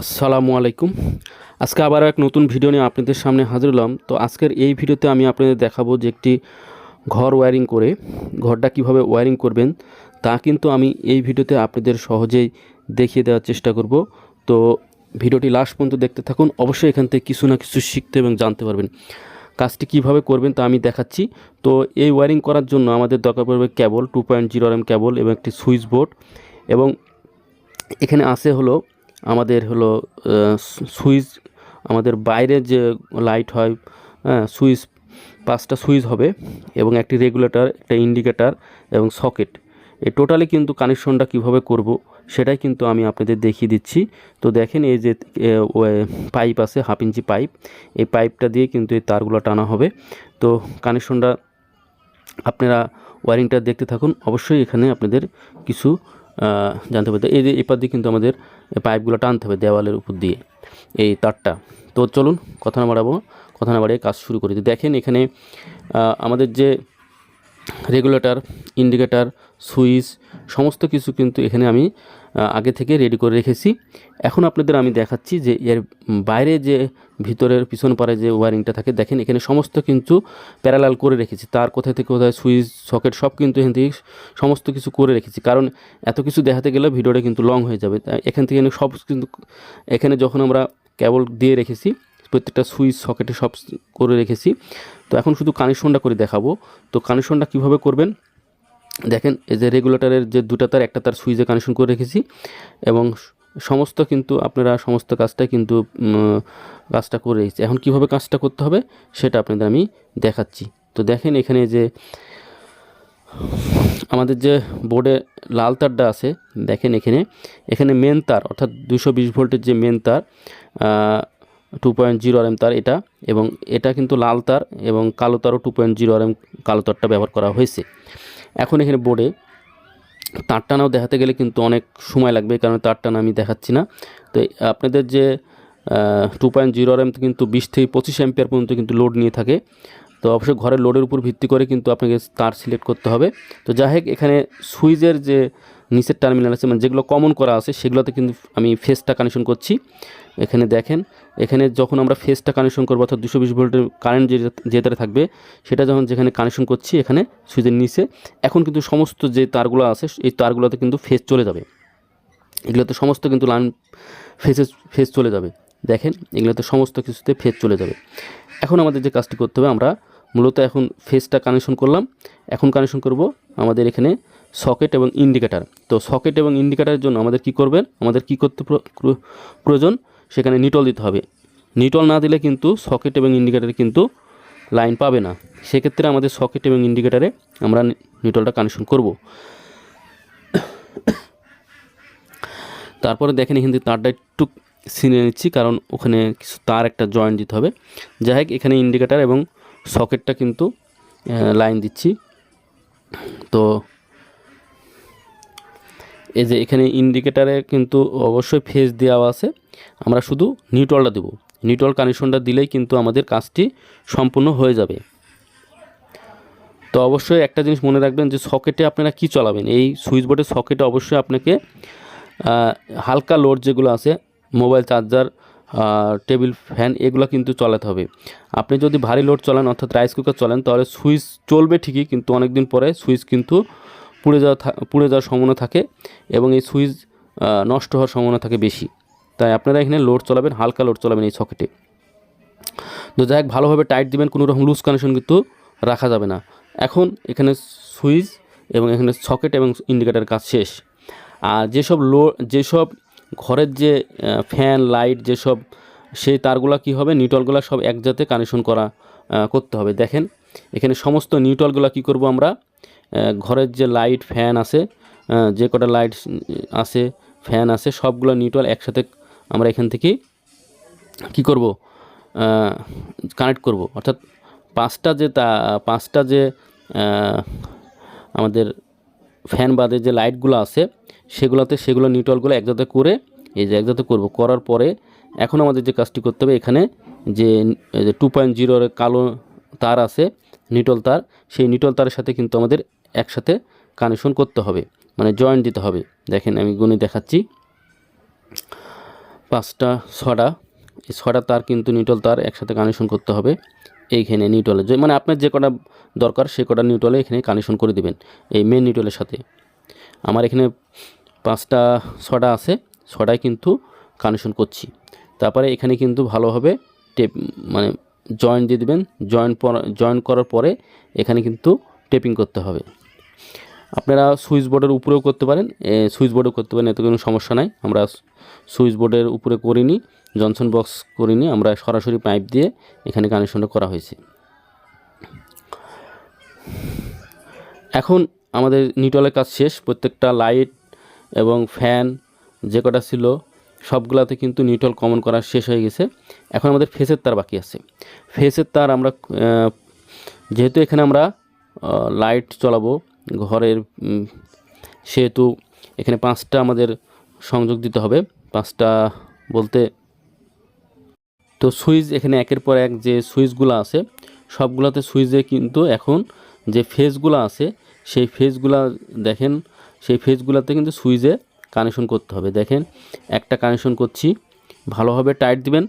আসসালামু আলাইকুম। আজকে আবার এক নতুন ভিডিও নিয়ে আপনাদের সামনে হাজির হলাম। তো আজকের এই ভিডিওতে আমি আপনাদের দেখাবো যে একটি ঘর ওয়্যারিং করে, ঘরটা কীভাবে ওয়্যারিং করবেন, তা কিন্তু আমি এই ভিডিওতে আপনাদের সহজেই দেখিয়ে দেওয়ার চেষ্টা করব। তো ভিডিওটি লাস্ট পর্যন্ত দেখতে থাকুন। অবশ্যই এখান থেকে কিছু না কিছু শিখতে এবং জানতে পারবেন। কাজটি কীভাবে করবেন তা আমি দেখাচ্ছি। তো এই ওয়্যারিং করার জন্য আমাদের দরকার পড়বে cable two point zero M cable এবং একটি সুইচ বোর্ড এবং এখানে আছে হলো আমাদের হলো সুইচ, আমাদের বাইরে যে লাইট হয় হ্যাঁ সুইচ, পাঁচটা সুইচ হবে এবং একটি রেগুলেটর, একটা ইন্ডিকেটার এবং সকেট। এই টোটালি কিন্তু কানেকশনটা কীভাবে করব সেটাই কিন্তু আমি আপনাদের দেখিয়ে দিচ্ছি। তো দেখেন এই যে পাইপ আছে, হাফ ইঞ্চি পাইপ। এই পাইপটা দিয়ে কিন্তু এই তারগুলো টানা হবে। তো কানেকশনটা আপনারা ওয়ারিংটা দেখতে থাকুন। অবশ্যই এখানে আপনাদের কিছু জানতে পারতে এই যে এপার দিয়ে কিন্তু আমাদের পাইপগুলো টানতে হবে দেওয়ালের উপর দিয়ে, এই তারটা। তো চলুন, কথা না বাড়াবো, কথা না বাড়িয়ে কাজ শুরু করি। তো দেখেন এখানে আমাদের যে রেগুলেটর ইন্ডিকেটার সুইচ সমস্ত কিছু কিন্তু এখানে আমি আগে থেকে রেডি করে রেখেছি। এখন আপনাদের আমি দেখাচ্ছি যে এর বাইরে যে ভিতরের পিছন পারে যে ওয়ারিংটা থাকে, দেখেন এখানে সমস্ত কিন্তু প্যারালাল করে রেখেছি। তার কোথায় থেকে কোথায় সুইচ সকেট সব কিন্তু এখান থেকে সমস্ত কিছু করে রেখেছি। কারণ এত কিছু দেখাতে গেলে ভিডিওটা কিন্তু লং হয়ে যাবে। এখান থেকে সব কিন্তু, এখানে যখন আমরা কেবল দিয়ে রেখেছি, প্রত্যেকটা সুইচ সকেটে সব করে রেখেছি। তো এখন শুধু কানেকশনটা করে দেখাবো। তো কানেকশনটা কীভাবে করবেন? দেখেন, এই যে রেগুলেটরের যে দুটা তার, একটা তার সুইচে কানেকশন করে রেখেছি এবং সমস্ত কিন্তু আপনারা সমস্ত কাজটা কিন্তু কাজটা করে রেখেছি। এখন কীভাবে কাজটা করতে হবে সেটা আপনাদের আমি দেখাচ্ছি। তো দেখেন এখানে যে আমাদের যে বোর্ডে লাল তারটা আছে, দেখেন এখানে এখানে মেন তার, অর্থাৎ দুশো বিশ ভোল্টের যে মেন তার two point zero R M তার এটা, এবং এটা কিন্তু লাল তার এবং কালো তারও two point zero R M কালো তারটা ব্যবহার করা হয়েছে। এখন এখানে বোর্ডে তার টানাও দেখাতে গেলে কিন্তু অনেক সময় লাগবে, কারণ তার টানা আমি দেখাচ্ছি না। তো আপনাদের যে two point zero R M কিন্তু বিশ থেকে পঁচিশ অ্যাম্পিয়ার পর্যন্ত কিন্তু লোড নিয়ে থাকে। তো অবশ্যই ঘরের লোডের উপর ভিত্তি করে কিন্তু আপনাকে তার সিলেক্ট করতে হবে। তো যাই হোক, এখানে সুইচের যে নিচের টার্মিনাল আছে মানে যেগুলো কমন করা আছে, সেগুলোতে কিন্তু আমি ফেসটা কানেকশন করছি। এখানে দেখেন, এখানে যখন আমরা ফেসটা কানেকশন করব, অর্থাৎ দুশো বিশ ভোল্টের কারেন্ট যে যেটাতে থাকবে, সেটা যখন যেখানে কানেকশন করছি, এখানে সুইচের নিচে, এখন কিন্তু সমস্ত যে তারগুলো আছে, এই তারগুলোতে কিন্তু ফেস চলে যাবে। এগুলোতে সমস্ত কিন্তু লাইন ফেসে ফেস চলে যাবে। দেখেন, এগুলোতে সমস্ত কিছুতে ফেস চলে যাবে। এখন আমাদের যে কাজটি করতে হবে, আমরা মূলত এখন ফেসটা কানেকশন করলাম। এখন কানেকশন করব আমাদের এখানে সকেট এবং ইন্ডিকেটার। তো সকেট এবং ইন্ডিকেটারের জন্য আমাদের কি করবেন আমাদের কি করতে প্র- প্র- প্রয়োজন? সেখানে নিটল দিতে হবে। নিটল না দিলে কিন্তু সকেট এবং ইন্ডিকেটারে কিন্তু লাইন পাবে না। সেক্ষেত্রে আমাদের সকেট এবং ইন্ডিকেটারে আমরা নিটলটা কানেকশন করব। তারপরে দেখেন এখান থেকে তারটা একটু ছিনে নিচ্ছি, কারণ ওখানে কিছু তার একটা জয়েন্ট দিতে হবে। যাই হোক, এখানে ইন্ডিকেটার এবং সকেটটা কিন্তু লাইন দিচ্ছি। তো এই যে এখানে ইন্ডিকেটারে কিন্তু অবশ্যই ফেজ দেওয়া আছে। আমরা শুধু নিউট্রালটা দেবো। নিউট্রাল কানেকশনটা দিলেই কিন্তু আমাদের কাজটি সম্পূর্ণ হয়ে যাবে। তো অবশ্যই একটা জিনিস মনে রাখবেন যে সকেটে আপনারা কি চালাবেন? এই সুইচ বোর্ডের সকেটে অবশ্যই আপনাকে হালকা লোড যেগুলো আছে মোবাইল চার্জার টেবিল ফ্যান এগুলো কিন্তু চালাতে হবে। আপনি যদি ভারী লোড চালান, অর্থাৎ রাইস কুকার চলেন, তাহলে সুইচ চলবে ঠিকই, কিন্তু অনেক দিন পরে সুইচ কিন্তু পুড়ে যাওয়া পুড়ে যাওয়ার সম্ভাবনা থাকে এবং এই সুইচ নষ্ট হওয়ার সম্ভাবনা থাকে বেশি। তাই আপনারা এখানে লোড চলাবেন, হালকা লোড চলাবেন এই সকেটে। তো যাই হোক, ভালোভাবে টাইট দিবেন, কোনো রকম লুজ কানেকশন কিন্তু রাখা যাবে না। এখন এখানে সুইচ এবং এখানে সকেট এবং ইন্ডিকেটার কাজ শেষ। আর যেসব লো, যেসব ঘরের যে ফ্যান লাইট যেসব, সেই তারগুলো কি হবে? নিউট্রালগুলো সব একজাতে কানেকশন করা করতে হবে। দেখেন, এখানে সমস্ত নিউট্রালগুলো কি করব আমরা? ঘরের যে লাইট ফ্যান আছে যে কটা লাইট আছে ফ্যান আছে, সবগুলো নিউট্রাল একসাথে আমরা এখান থেকে কি করব? কানেক্ট করব। অর্থাৎ পাঁচটা যে তা, পাঁচটা যে আমাদের ফ্যান বাদে যে লাইটগুলো আছে, সেগুলোতে সেগুলো নিউট্রালগুলো একজাতে করে, এই যে একজাতে করব। করার পরে এখন আমাদের যে কাজটি করতে হবে, এখানে যে টু পয়েন্ট জিরোর কালো তার আছে নিটল তার, সেই নিটল তারের সাথে কিন্তু আমাদের একসাথে কানেকশন করতে হবে মানে জয়েন্ট দিতে হবে। দেখেন আমি গুণে দেখাচ্ছি। পাঁচটা ছটা এই ছটা তার কিন্তু নিউটল তার একসাথে কানেকশন করতে হবে। এইখানে নিউটলে মানে আপনার যে কটা দরকার সে কটা নিউটলে এখানে কানেকশন করে দিবেন, এই মেন নিউটলের সাথে। আমার এখানে পাঁচটা ছটা আছে ছটায় কিন্তু কানেকশন করছি। তারপরে এখানে কিন্তু ভালোভাবে টেপ মানে জয়েন দিয়ে দিবেন। জয়েন জয়েন করার পরে এখানে কিন্তু টেপিং করতে হবে। আপনারা সুইচ বোর্ডের উপরেও করতে পারেন। সুইচ বোর্ডেও করতে পারেন, এতে কোনো সমস্যা নাই। আমরা সুইচ বোর্ডের উপরে করিনি, জনসন বক্স করিনি, আমরা সরাসরি পাইপ দিয়ে এখানে কানেকশনটা করা হয়েছে। এখন আমাদের নিউট্রালের কাজ শেষ, প্রত্যেকটা লাইট এবং ফ্যান যে কটা ছিল, সবগুলাতে কিন্তু নিউট্রাল কমন করা শেষ হয়ে গেছে। এখন আমাদের ফেসের তার বাকি আছে। ফেসের তার আমরা যেহেতু এখানে আমরা লাইট চলাবো ঘরের সেহেতু এখানে পাঁচটা আমাদের সংযোগ দিতে হবে। পাঁচটা বলতে তো সুইচ এখানে একের পর এক যে সুইচগুলো আছে, সবগুলোতে সুইচে কিন্তু এখন যে ফেজগুলো আছে, সেই ফেজগুলো দেখেন, সেই ফেজগুলোতে কিন্তু সুইচে কানেকশন করতে হবে। দেখেন, একটা কানেকশন করছি, ভালোভাবে টাইট দিবেন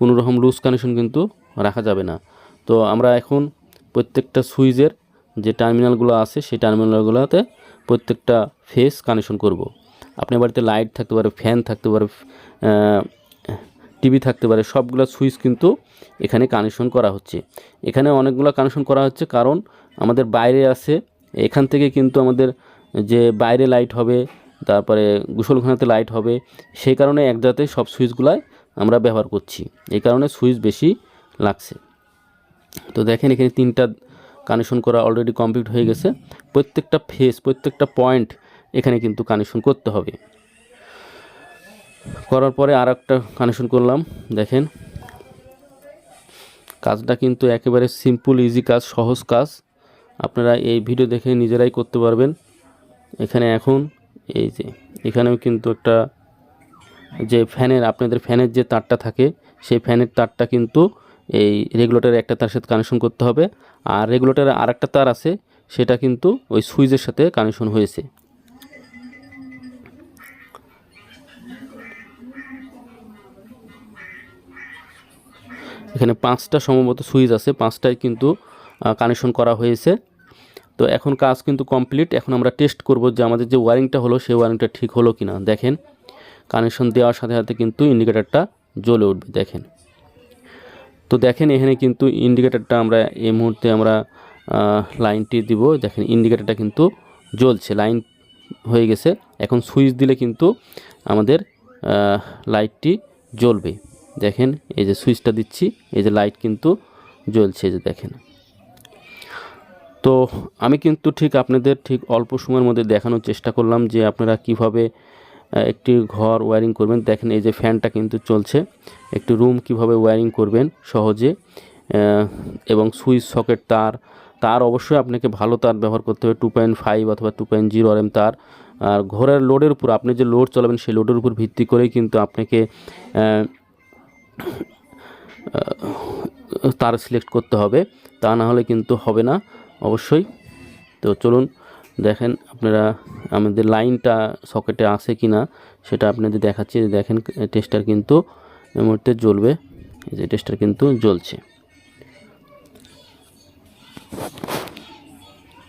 কোনো রকম লুজ কানেকশন কিন্তু রাখা যাবে না। তো আমরা এখন প্রত্যেকটা সুইচের যে টার্মিনালগুলো আছে, সেই টার্মিনালগুলোতে প্রত্যেকটা ফেস কানেকশন করব। আপনার বাড়িতে লাইট থাকতে পারে ফ্যান থাকতে পারে টিভি থাকতে পারে, সবগুলো সুইচ কিন্তু এখানে কানেকশন করা হচ্ছে। এখানে অনেকগুলো কানেকশন করা হচ্ছে কারণ আমাদের বাইরে আছে, এখান থেকে কিন্তু আমাদের যে বাইরে লাইট হবে, তারপরে গোসলখানাতে লাইট হবে, সেই কারণে একজাতে সব সুইচগুলাই আমরা ব্যবহার করছি। এই কারণে সুইচ বেশি লাগছে। তো দেখেন এখানে তিনটা কানেকশন করা অলরেডি কমপ্লিট হয়ে গেছে। প্রত্যেকটা ফেস প্রত্যেকটা পয়েন্ট এখানে কিন্তু কানেকশন করতে হবে। করার পরে আর একটা কানেকশন করলাম, দেখেন। কাজটা কিন্তু একেবারে সিম্পল ইজি কাজ, সহজ কাজ। আপনারা এই ভিডিও দেখে নিজেরাই করতে পারবেন। এখানে এখন এই যে, এখানেও কিন্তু একটা যে ফ্যানের, আপনাদের ফ্যানের যে তারটা থাকে, সেই ফ্যানের তারটা কিন্তু এই রেগুলেটরের একটা তার সাথে কানেকশন করতে হবে। আর রেগুলেটরের আর একটা তার আছে, সেটা কিন্তু ওই সুইচের সাথে কানেকশন হয়েছে। এখানে পাঁচটা সম্ভবত সুইচ আছে পাঁচটায় কিন্তু কানেকশন করা হয়েছে। তো এখন কাজ কিন্তু কমপ্লিট এখন আমরা টেস্ট করব যে আমাদের যে ওয়ারিংটা হলো, সেই ওয়ারিংটা ঠিক হলো কি না দেখেন কানেকশন দেওয়ার সাথে সাথে কিন্তু ইন্ডিকেটারটা জ্বলে উঠবে। দেখেন। তো দেখেন এখানে কিন্তু ইন্ডিকেটারটা আমরা এই মুহূর্তে আমরা লাইনটি দিব। দেখেন ইন্ডিকেটারটা কিন্তু জ্বলছে লাইন হয়ে গেছে। এখন সুইচ দিলে কিন্তু আমাদের লাইটটি জ্বলবে। দেখেন এই যে সুইচটা দিচ্ছি, এই যে লাইট কিন্তু জ্বলছে যে দেখেন। তো আমি কিন্তু ঠিক আপনাদের ঠিক অল্প সময়ের মধ্যে দেখানোর চেষ্টা করলাম যে আপনারা কীভাবে একটি ঘর ওয়্যারিং করবেন। দেখেন এই যে ফ্যানটা কিন্তু চলছে। একটি রুম কীভাবে ওয়্যারিং করবেন সহজে এবং সুইচ সকেট তার তার অবশ্যই আপনাকে ভালো তার ব্যবহার করতে হবে। টু পয়েন্ট ফাইভ অথবা টু পয়েন্ট জিরো এম তার। আর ঘরের লোডের উপর আপনি যে লোড চালাবেন, সেই লোডের উপর ভিত্তি করেই কিন্তু আপনাকে তার সিলেক্ট করতে হবে। তা না হলে কিন্তু হবে না, অবশ্যই। তো চলুন দেখেন আপনারা আমাদের লাইনটা সকেটে আছে কি না সেটা আপনাদের দেখাচ্ছি। দেখেন টেস্টার কিন্তু এই মুহূর্তে জ্বলবে। এই যে টেস্টার কিন্তু জ্বলছে।